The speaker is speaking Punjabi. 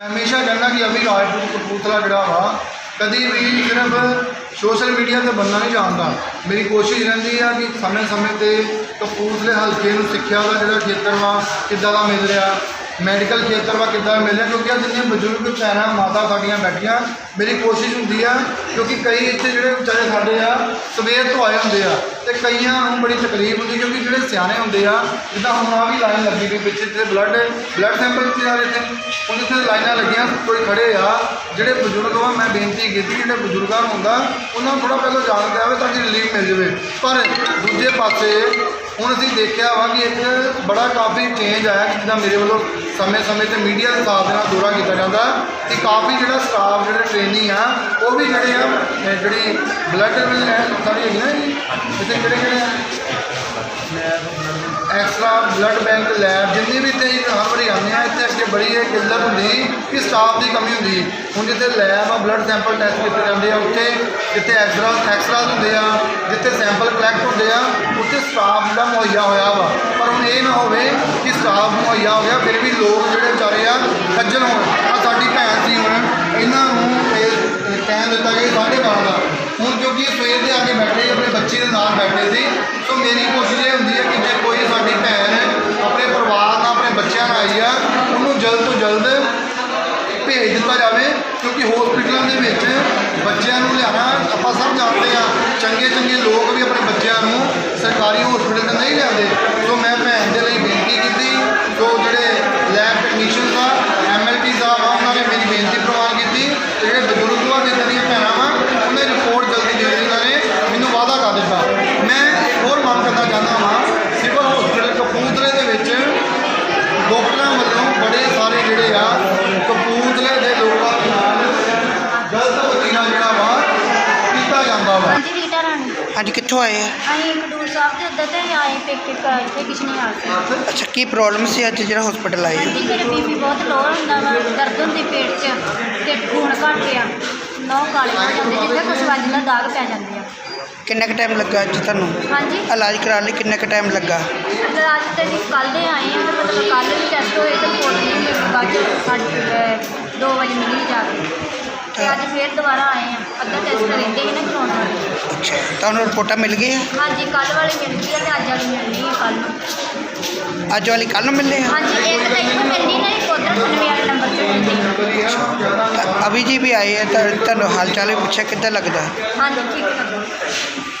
ਮੈਂ ਹਮੇਸ਼ਾ ਕਹਿੰਦਾ ਕਿ ਅਭੀ ਰਾਜਪੂਤ ਕਪੂਰਥਲਾ ਜਿਹੜਾ ਵਾ, ਕਦੀ ਵੀ ਸਿਰਫ ਸੋਸ਼ਲ ਮੀਡੀਆ ਤੇ ਬੰਨਾ ਨਹੀਂ ਜਾਣਦਾ। ਮੇਰੀ ਕੋਸ਼ਿਸ਼ ਰਹਿੰਦੀ ਆ ਕਿ ਸਮੇਂ-ਸਮੇਂ ਤੇ ਕਪੂਰਥਲੇ ਹਲਕੇ ਨੂੰ ਸਿੱਖਿਆ ਦਾ ਜਿਹੜਾ ਖੇਤਰ ਵਾ, ਕਿੱਦਾਂ ਦਾ ਮਿਲ ਰਿਹਾ। ਮੈਡੀਕਲ ਖੇਤਰ ਵਾ ਕਿੱਦਾਂ ਦਾ ਮਿਲ ਰਿਹਾ ਕਿਉਂਕਿ ਅੱਜ ਜਿੰਨੇ ਬਜ਼ੁਰਗ ਭੈਣਾਂ, ਮਾਤਾ ਸਾਡੀਆਂ ਬੈਠੀਆਂ, ਮੇਰੀ ਕੋਸ਼ਿਸ਼ ਹੁੰਦੀ ਆ, ਕਿਉਂਕਿ ਕਈ ਇੱਥੇ ਜਿਹੜੇ ਵਿਚਾਰੇ ਸਾਡੇ ਆ, ਸਵੇਰ ਤੋਂ ਆਏ ਹੁੰਦੇ ਆ ਤੇ ਕਈਆਂ ਨੂੰ ਬੜੀ ਤਕਲੀਫ ਹੁੰਦੀ, ਕਿਉਂਕਿ ਜਿਹੜੇ ਸਿਆਣੇ ਹੁੰਦੇ ਆ, ਜਿੱਦਾਂ ਹੁਣ ਆ ਵੀ ਲਾਈਨ ਲੱਗੀ ਗਈ ਪਿੱਛੇ ਤੇ ਬਲੱਡ ਬਲੱਡ ਸੈਂਪਲ ਤੇ ਆ ਰਹੇ ਤੇ ਹੁਣ ਜਿੱਥੇ ਲਾਈਨਾਂ ਲੱਗੀਆਂ, ਕੋਈ ਖੜੇ ਆ, ਜਿਹੜੇ ਬਜ਼ੁਰਗ ਵਾ, ਮੈਂ ਬੇਨਤੀ ਕੀਤੀ, ਜਿਹੜੇ ਬਜ਼ੁਰਗਾਂ ਨੂੰ ਹੁੰਦਾ, ਉਹਨਾਂ ਨੂੰ ਥੋੜਾ ਪਹਿਲਾਂ ਜਾਣ ਆਵੇ ਤਾਂ ਕਿ ਰਿਲੀਫ ਮਿਲ ਜਾਵੇ। ਪਰ ਦੂਜੇ ਪਾਸੇ ਹੁਣ ਅਸੀਂ ਦੇਖਿਆ ਵਾ ਕਿ ਇੱਕ ਬੜਾ ਕਾਫੀ ਚੇਂਜ ਆਇਆ ਕਿ ਜਿੱਦਾਂ ਮੇਰੇ ਵੱਲੋਂ ਸਮੇਂ-ਸਮੇਂ ਤੇ ਮੀਡੀਆ ਦੇ ਸਾਥ ਦੇ ਨਾਲ ਦੌਰਾ ਕੀਤਾ ਜਾਂਦਾ ਕਿ ਕਾਫੀ ਜਿਹੜਾ ਸਟਾਫ ਜਿਹੜੇ ਟ੍ਰੇਨਿੰਗ ਆ, ਉਹ ਵੀ ਜਿਹੜੇ ਆ ਇਹ ਜਿਹੜੀ ਬਲੱਡ ਸਾਡੀ ਹੈਗੀ ਨਾ ਜੀ? ਇੱਥੇ ਕਿਹੜੇ ਕਿਹੜੇ ਐਕਸਟਰਾ ਬਲੱਡ ਬੈਂਕ ਲੈਬ ਜਿੰਨੀ ਵੀ ਤੇ ਹਰ ਵਾਰੀ ਆਉਂਦੇ ਆ, ਇੱਥੇ ਅੱਗੇ ਬੜੀ ਇਹ ਕਿੱਲਤ ਹੁੰਦੀ ਕਿ ਸਟਾਫ ਦੀ ਕਮੀ ਹੁੰਦੀ। ਹੁਣ ਜਿੱਥੇ ਲੈਬ ਆ ਬਲੱਡ ਸੈਂਪਲ ਟੈਸਟ ਕੀਤੇ ਜਾਂਦੇ ਆ, ਉੱਥੇ ਜਿੱਥੇ ਐਕਸਰਾ ਐਕਸਟਰਾ ਹੁੰਦੇ ਆ, ਜਿੱਥੇ ਸੈਂਪਲ ਕਲੈਕਟ ਹੁੰਦੇ ਆ, ਉੱਥੇ ਸਟਾਫ ਜਿਹੜਾ ਮੁਹੱਈਆ ਹੋਇਆ ਵਾ। ਪਰ ਹੁਣ ਇਹ ਨਾ ਹੋਵੇ ਕਿ ਸਟਾਫ ਮੁਹੱਈਆ ਹੋ ਗਿਆ, ਫਿਰ ਵੀ ਲੋਕ ਜਿਹੜੇ ਵਿਚਾਰੇ ਆ, ਖੱਜਲ ਹੋਣ। ਆ ਸਾਡੀ ਭੈਣ ਸੀ ਹੁਣ, ਇਹਨਾਂ ਨੂੰ ਇਹ ਟਾਈਮ ਦਿੱਤਾ ਗਿਆ ਸਾਢੇ ਬਾਰਾਂ ਦਾ ਹੁਣ ਕਿਉਂਕਿ ਇਹ ਸਵੇਰ ਦੇ ਆ ਕੇ ਬੈਠੇ ਆਪਣੇ ਬੱਚੇ ਦੇ ਨਾਲ ਬੈਠੇ ਸੀ। ਸੋ ਮੇਰੀ ਕੋਸ਼ਿਸ਼ ਇਹ ਹੁੰਦੀ ਹੈ ਕਿ ਜੇ ਕੋਈ ਸਾਡੀ ਭੈਣ ਆਪਣੇ ਪਰਿਵਾਰ ਨਾਲ, ਆਪਣੇ ਬੱਚਿਆਂ ਨਾਲ ਆਈ ਆ, ਉਹਨੂੰ ਜਲਦ ਤੋਂ ਜਲਦ ਭੇਜ ਦਿੱਤਾ ਜਾਵੇ, ਕਿਉਂਕਿ ਹਸਪੀਟਲਾਂ ਦੇ ਵਿੱਚ ਬੱਚਿਆਂ ਨੂੰ ਲਿਆਣਾ ਆਪਾਂ ਸਭ ਜਾਣਦੇ ਆ ਚੰਗੇ ਚੰਗੇ ਲੋਕ ਵੀ ਆਪਣੇ ਬੱਚਿਆਂ ਨੂੰ ਸਰਕਾਰੀ ਹਸਪੀਟਲ ਤੇ ਨਹੀਂ ਲਿਆਉਂਦੇ ਸੋ ਮੈਂ ਭੈਣ ਦੇ ਲਈ ਬੇਨਤੀ ਕੀਤੀ ਸੋ ਜਿਹੜੇ ਲੈਬ ਟੈਕਨੀਸ਼ੀਅਨਸ ਆ ਐਮਐਲਟੀ ਸਾਹਿਬ ਆ ਉਹਨਾਂ ਨੇ ਮੇਰੀ ਬੇਨਤੀ ਪ੍ਰਵਾਨ ਕੀਤੀ ਤੇ ਜਿਹੜੇ ਬਜ਼ੁਰਗ ਆ ਜਿੱਦਾਂ ਦੀਆਂ ਭੈਣਾਂ ਵਾ ਉਹਨਾਂ ਦੀ ਰਿਪੋਰਟ ਜਲਦੀ ਦੇ ਉਹਨਾਂ ਨੇ ਮੈਨੂੰ ਵਾਅਦਾ ਕਰ ਦਿੱਤਾ ਮੈਂ ਇੱਕ ਹੋਰ ਮੰਗ ਕਰਨਾ ਚਾਹੁੰਦਾ ਹਾਂ ਸਿਵਲ ਹਸਪੀਟਲ ਕਪੂਰਥਲੇ ਦੇ ਵਿੱਚ ਡਾਕਟਰਾਂ ਵੱਲੋਂ ਬੜੇ ਸਾਰੇ ਜਿਹੜੇ ਆ ਕਪੂਰਥਲੇ ਦੇ ਲੋਕਾਂ ਦੇ ਨਾਲ ਗਲਤ ਵਤੀਰਾ ਜਿਹੜਾ ਵਾ ਕੀਤਾ ਜਾਂਦਾ ਵਾ ਹਾਂਜੀ ਰੀਟਾ ਅੱਜ ਕਿੱਥੋਂ ਆਏ ਆ? ਅਸੀਂ ਖਡੂਰ ਸਾਹਿਬ ਦੇ ਉੱਧਰ ਤੇ ਆਏ ਪੇਕੇ ਘਰ ਤੇ ਕਿਸ਼ਨੀ ਹਾਲ ਸੀ ਅੱਛਾ ਕੀ ਪ੍ਰੋਬਲਮ ਸੀ ਅੱਜ ਜਿਹੜਾ ਹਸਪੀਟਲ ਆਏ? ਹਾਂਜੀ ਮੇਰੇ ਬੀਪੀ ਬਹੁਤ ਲੋ ਹੁੰਦਾ ਵਾ ਦਰਦ ਹੁੰਦੀ ਪੇਟ 'ਚ ਤੇ ਖੂਨ ਘੱਟ ਆ। ਨੌ ਕਾਲੇ ਹੋ ਜਾਂਦੇ ਜਿੱਥੇ ਕੁਛ ਵੱਜਦਾ ਦਾਗ ਪੈ ਜਾਂਦੇ ਆ। ਕਿੰਨਾ ਕੁ ਟਾਈਮ ਲੱਗਾ ਅੱਜ ਤੁਹਾਨੂੰ? ਹਾਂਜੀ। ਇਲਾਜ ਕਰਾਉਣ ਲਈ ਕਿੰਨਾ ਕੁ ਟਾਈਮ ਲੱਗਾ? ਅੱਜ ਤੇ ਜੀ ਕੱਲ੍ਹ ਦੇ ਆਏ ਆ ਤੇ ਮਤਲਬ ਕੱਲ੍ਹ ਵੀ ਟੈਸਟ ਹੋਏ ਤੇ ਰਿਪੋਰਟ ਨਹੀਂ ਮਿਲੀ ਬਾਅਦ 'ਚ ਸਾਡੀ 2 ਵਜੇ ਮਿਲੀ ਜਾ ਕੇ। ਤੇ ਅੱਜ ਫੇਰ ਦੁਬਾਰਾ ਆਏ ਆ ਅੱਧਾ ਟੈਸਟ ਰਹਿੰਦੇ ਹੀ ਵਾਲੇ ਅੱਛਾ ਤੁਹਾਨੂੰ ਰਿਪੋਰਟਾਂ ਮਿਲ ਗਈਆਂ? ਹਾਂਜੀ ਕੱਲ੍ਹ ਵਾਲੀ ਮਿਲ ਗਈ ਆ ਤੇ ਅੱਜ ਵਾਲੀ ਮਿਲਣੀ ਹੈ ਕੱਲ੍ਹ ਨੂੰ। ਅੱਜ ਵਾਲੀ ਕੱਲ ਨੂੰ ਮਿਲਨੇ ਆ? ਹਾਂਜੀ ਇੱਕ ਤਾਂ ਇੱਥੋਂ ਮਿਲਣੀ ਨਾ ਇੱਕ ਉੱਧਰ 98 ਵਾਲੇ ਨੰਬਰ ਤੇ ਮਿਲਦੀ ਅਭੀ ਜੀ ਵੀ ਆਏ ਆ ਤਾਂ ਤੁਹਾਨੂੰ ਹਾਲ ਚਾਲ ਪੁੱਛਿਆ ਕਿੱਦਾਂ ਲੱਗਦਾ? ਹਾਂਜੀ ਠੀਕ ਹੈ